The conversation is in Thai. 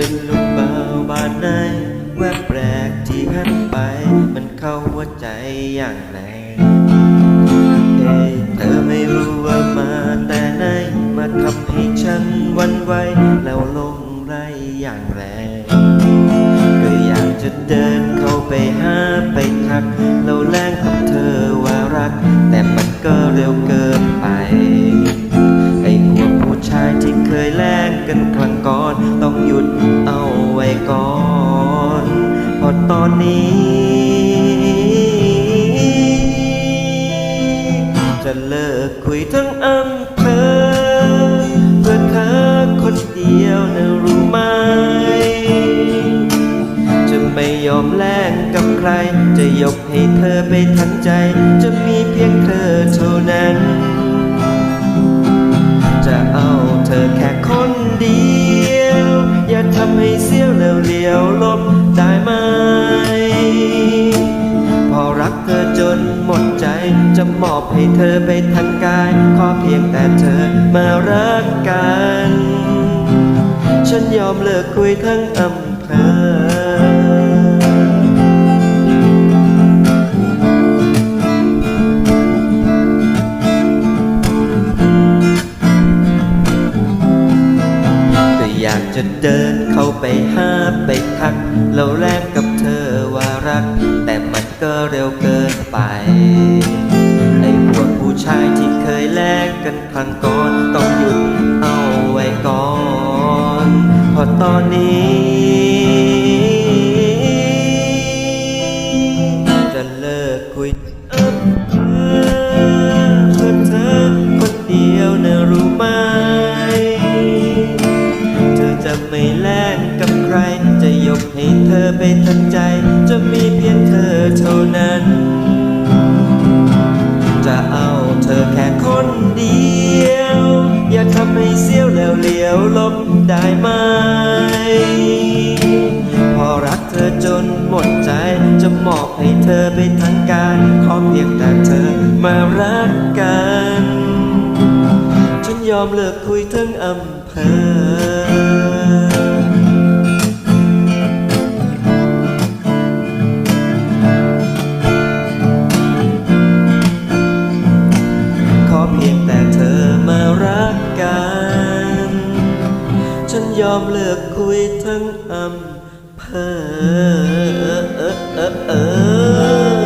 เป็นลูกเบาบานในแวบแปลกที่หันไป มันเข้าหัวใจอย่างแรงเอเธอไม่รู้ว่ามาแต่ไหนมาทำให้ฉันวันไหวแล้วลงไรอย่างแรงก็อยากจะเดินเข้าไปหาไปทัก เราแรงกับเธอว่ารัก แต่มันก็เร็วเกิน ตอนนี้ จะเลิกคุยทั้งอำเภอเพื่อเธอคนเดียวนะรู้ไหม จะไม่ยอมแลกกับใคร จะยกให้เธอไปทั้งใจ จะมีเพียงเธอ มอบให้เธอไปทั้งกาย ขอเพียงแต่เธอมารักกัน ฉันยอมเลิกคุยทั้งอำเภอก็อยากจะเดินเข้าไปหาไปทักแล้วแลกกับเธอว่ารัก แต่มันก็เร็วเกินไป ชายที่เคยแลกกันครั้งก่อนต้องหยุดเอาไว้ก่อนเพราะตอนนี้ จะเลิกคุยเอิบเพื่อเธอคนเดียวนะรู้ไหม เธอจะไม่แลกกับใคร จะยกให้เธอไปทั้งใจ จะมีเพีย ได้ไหม พอรักเธอจนหมดใจ จะมอบให้เธอไปทั้งการ ขอเพียงแต่เธอมารักกัน ฉันยอมเลิกคุยทั้งอำเภอ มเลิกคุยทั้งอำเภอ